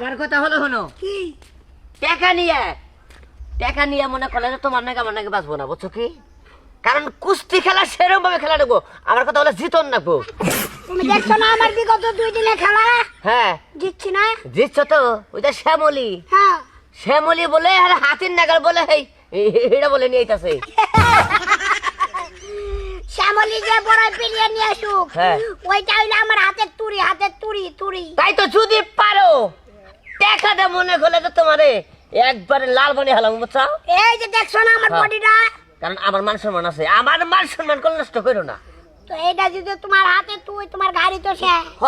আমার কথা হলো হনো কি? টাকা নিয়ে টাকা নিয়ে মনে করলে তোমার নাকি আমার নাকি বাঁচবো না বুঝছ কি? কারণ কুস্তি খেলা সেরকম ভাবে খেলা নেব। আমার কথা হলো জিতন নাকবো। তুমি দেখছ না আমার বিগত দুই দিনে খেলা? হ্যাঁ। জিতছি না? জিতছ তো ওইটা শ্যামলি। হ্যাঁ। শ্যামলি বলে আর হাতির নাগাল বলে এই এটা বলে নিয়ে আইতাছে। শ্যামলি যে বড় পিলিয়ে নিয়ে আসুক হ্যাঁ। ওইটা হইল আমার হাতের তুড়ি হাতের তুড়ি তুড়ি। তাই তো যদি পারো। টাকা দে মনে করলে তো তোমারে একবারে লাল বানিয়ে হলাম বুঝছ? এই যে দেখছ না আমার হ্যাঁ। বডিটা? কারণ আমার মান সম্মান আছে। আমার মান সম্মান করে নষ্ট করো না। তো এইটা যদি তোমার হাতে তুই তোমার গাড়ি তো সে। হ,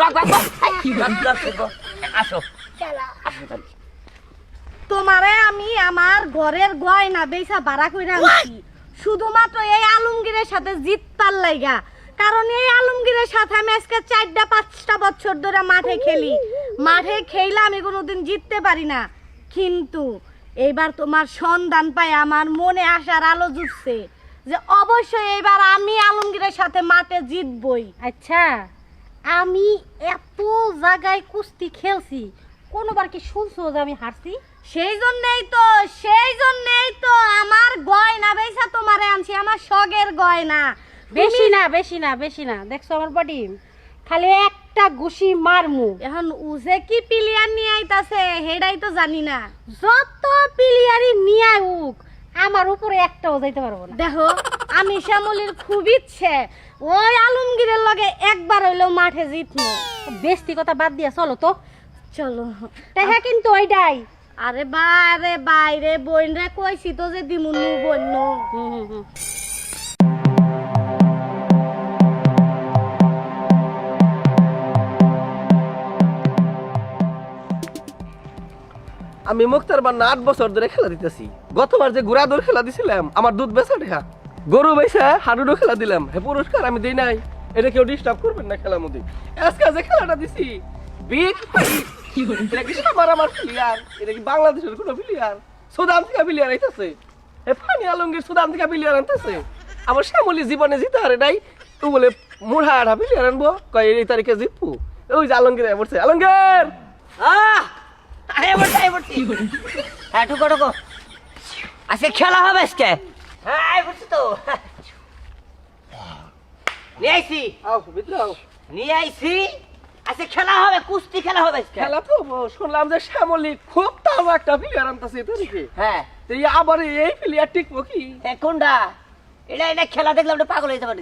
রক বাবু, রক, আসো। চালা। আসো তোমারে আমি আমার ঘরের গয়না বেচা ভাড়া করে আনছি। শুধুমাত্র এই আলমগীরের সাথে জিত জিততার লাইগা। কারণ এই আলমগীরের সাথে আমি আজকে চারটা পাঁচটা বছর ধরে মাঠে খেলি। মাঠে খেলে আমি কোনোদিন জিততে পারি না। কিন্তু এইবার তোমার সন্ধান পাই আমার মনে আসার আলো জুটছে যে অবশ্যই এইবার আমি আলমগীরের সাথে মাঠে জিতবই। আচ্ছা। আমি এত জায়গায় কুস্তি খেলছি কোনোবার কি শুনছো যে আমি হারছি? সেই জন্যই তো সেই জন্যই তো আমার গয়না বেসা তোমারে আনছি আমার শখের গয়না। বেশি না বেশি না বেশি না। দেখছ আমার বডি খালি একটা ঘুষি মারমু। এখন উজে কি প্লেয়ার নিয়ে আইতাছে হেডাই তো জানি না। যত প্লেয়ারই নিয়ে উক আমার উপরে একটাও যাইতে পারব না। দেখো আমি শ্যামলির খুব ইচ্ছে ওই আলমগীরের লগে একবার হইলেও মাঠে জিতনো বেস্তি কথা বাদ দিয়া চলো তো। চলো। দেখা কিন্তু ওইটাই। আরে বাইরে বাইরে বোন রে কইছি তো যে দিমুনু বন্য। হুম হুম। আমি মুক্তার বান্না আট বছর ধরে খেলা দিতেছি। গতবার যে ঘোড়া দৌড় খেলা দিছিলাম, আমার দুধ বেচা দেখা গরু বেচা হাডুডু খেলা দিলাম, হে পুরস্কার আমি দিই নাই। এটা কেউ ডিস্টার্ব করবেন না খেলার মধ্যে। আজকে যে খেলাটা দিছি বিগ এটা কি সবার আমার প্লেয়ার এটা কি বাংলাদেশের কোনো প্লেয়ার সুদান থেকে প্লেয়ার আইতাছে। হে ফানি আলমগীর সুদান থেকে প্লেয়ার আনতেছে। আমার শ্যামলি জীবনে জিতে হারে নাই, ও বলে মুড়া আড়া প্লেয়ার আনব। কয়, এই তারিখে জিতবো। ওই যে আলমগীর পড়ছে। আলমগীর! আহ! বলছি, বলছি। হ্যাঁ ঢুকো ঢুকো। আজকে খেলা হবে আজকে। হ্যাঁ আয় বলছি তো। নিয়ে আইছি আও ভিতরে আও। নিয়ে আইছি আজকে খেলা হবে কুস্তি খেলা হবে খেলা তো শুনলাম যে শ্যামলি খুব তাজা একটা প্লেয়ার আনতেছে হ্যাঁ। তো আবার এই প্লেয়ার টিকবো কি? হ্যাঁ, কোনটা? এটা এটা খেলা পাগল পারে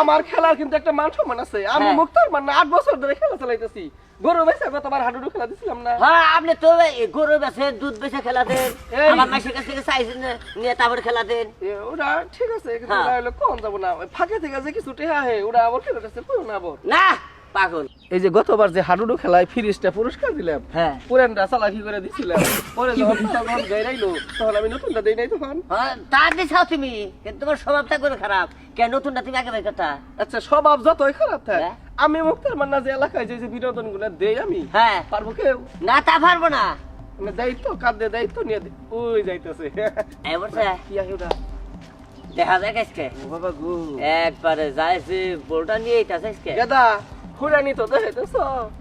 আমার খেলার কিন্তু একটা মান সম্মান আছে। আমি হ্যাঁ। মুক্তার মান আট বছর ধরে খেলা চালাইতেছি। গরু বেসে গতবার হাডুডু খেলা দিছিলাম না। হ্যাঁ আপনি তো এই গরু বেছে দুধ বেছে খেলা দেন। আমার মাসের কাছ থেকে চাইছেন নিয়ে তারপরে খেলা দেন। ওরা ঠিক আছে কিন্তু হ্যাঁ। কম যাব না? ফাঁকে থেকে যে কিছু টেহা হে ওরা আবার খেলা কাছে পুরো না না পাগল। এই যে গতবার যে হাডুডু খেলায় ফিরিজটা পুরস্কার দিলাম হ্যাঁ। পুরানটা চালাকি করে দিছিলাম। পরে যখন তখন গাইরাইলো তখন আমি নতুনটা দেই নাই তখন। হ্যাঁ, দিছাও তুমি কিন্তু তোমার স্বভাবটা করে খারাপ। কেন নতুনটা তুমি আগে কথা আচ্ছা স্বভাব যতই খারাপ থাক হ্যাঁ। আমি মুক্তার মান্না যে এলাকায় যে যে বিনোদনগুলো দেই আমি হ্যাঁ। পারব কেউ? না তা পারব না। মানে দায়িত্ব কাঁদে দায়িত্ব নিয়ে ওই যাইতেছে। কি আহি ওটা? দেখা যাক আজকে। বাবা গো। একবারে যাইছে বলটা নিয়ে এইটাছে আজকে। গেদা খুঁড়ানি তো দেখাইতেছ?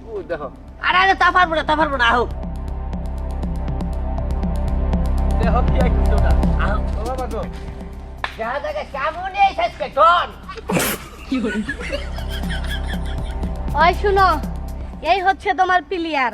ও দেখো। আরে আরে তা পারব না তা পারব না আহ। শুনো এই হচ্ছে তোমার প্লেয়ার।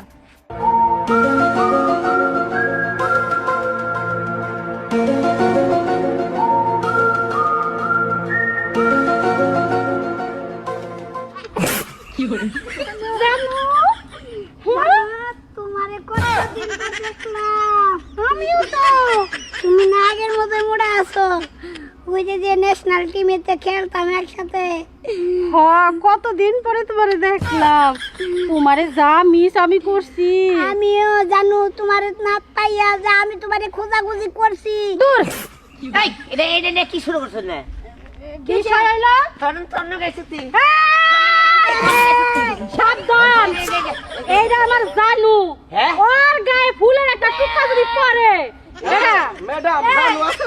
তুমি না আগের মতো মোড়া আছো ওই যে যে ন্যাশনাল টিমেতে খেলতাম একসাথে হ্যাঁ কতদিন পরে তোমারে দেখলাম তোমারে যা মিস আমি করছি আমিও জানো তোমারে না পাইয়া যে আমি তোমারে খোঁজাখুঁজি করছি দূর এই এটা এটা নিয়ে কি শুরু করছেন না বিষয় হইল তন্ন তন্ন গাইছে তুই এইটা আমার জানু। হ্যাঁ? ওর গায়ে ফুলের একটা টুকরা যদি পড়ে হ্যাঁ ম্যাডাম জানো আছে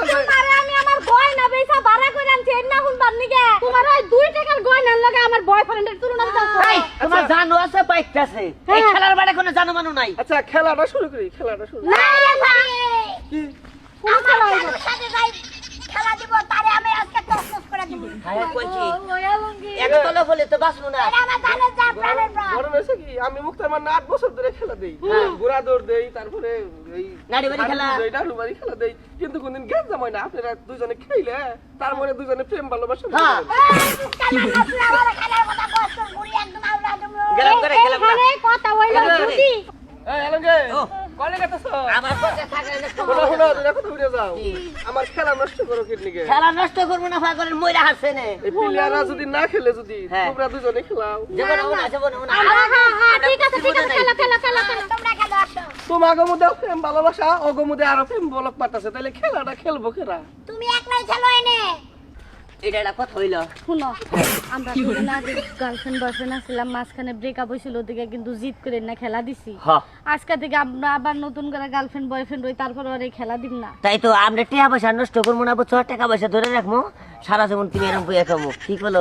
আমি আমার গয়না বেচা ভাড়া করে আনছি চেন না হুন বান্নি তোমার ওই দুই টাকার গয়নার লগে আমার বয়ফ্রেন্ডের তুলনা দিতেছো তোমার জানো আছে পাইতেছে। এই খেলার বাড়ি কোনো জানো মানু নাই। আচ্ছা খেলাটা শুরু করি খেলাটা শুরু করি। না রে ভাই কি? আমার সাথে যাই। খেলা দিব তারে আমি আজকে তসনস করে দিব। হ্যাঁ কইছি ওই আলমগীর এক তলা বলে তো বাঁচবো না। ঘটনা হয়েছে কি? আমি মুক্তার মানে আট বছর ধরে খেলা দেই। ঘোড়া দৌড় দেই তারপরে এই নাড়ি খেলা। দেই, ডাডু খেলা দেই। কিন্তু কোনদিন গেট জামাই না আপনারা দুজনে খেলে তার মানে দুজনে প্রেম ভালোবাসা হ্যাঁ। গেলাম করে গেলাম কথা হইল এখানে। এই ও। কলে গেতেছ? আমার পক্ষে থাকে না শোনো শোনো তুমি কথা বলে যাও। কি? আমার খেলা নষ্ট করো কিডনিকে। খেলা নষ্ট করব না পাগলের মইরা হাসছে নে। এই প্লেয়াররা যদি না খেলে যদি। তোমরা দুজনে খেলাও। যেমন ওনা যেমন ওনা হ্যাঁ হ্যাঁ ঠিক আছে ঠিক আছে খেলা খেলা খেলা খেলা। তোমরা খেলো আসো। তোমাকে মধ্যে প্রেম ভালোবাসা অগো মধ্যে আরও প্রেম বলক পাঠাছে তাহলে খেলাটা খেলব খেলা তুমি একলাই খেলো এনে। এটা একটা কথা হইল। শুনো আমরা দুজন গার্লফ্রেন্ড বয়ফ্রেন্ড আসছিলাম মাঝখানে ব্রেকআপ হয়েছিল ওদিকে কিন্তু জিত করে না খেলা দিছি। আজকে থেকে আমরা আবার নতুন করে গার্লফ্রেন্ড বয়ফ্রেন্ড হই তারপর আর এই খেলা দিব না। তাই তো আমরা টাকা পয়সা নষ্ট করব না বছর টাকা পয়সা ধরে রাখব সারা জীবন তুমি এরকম বইয়া খাব। কি করল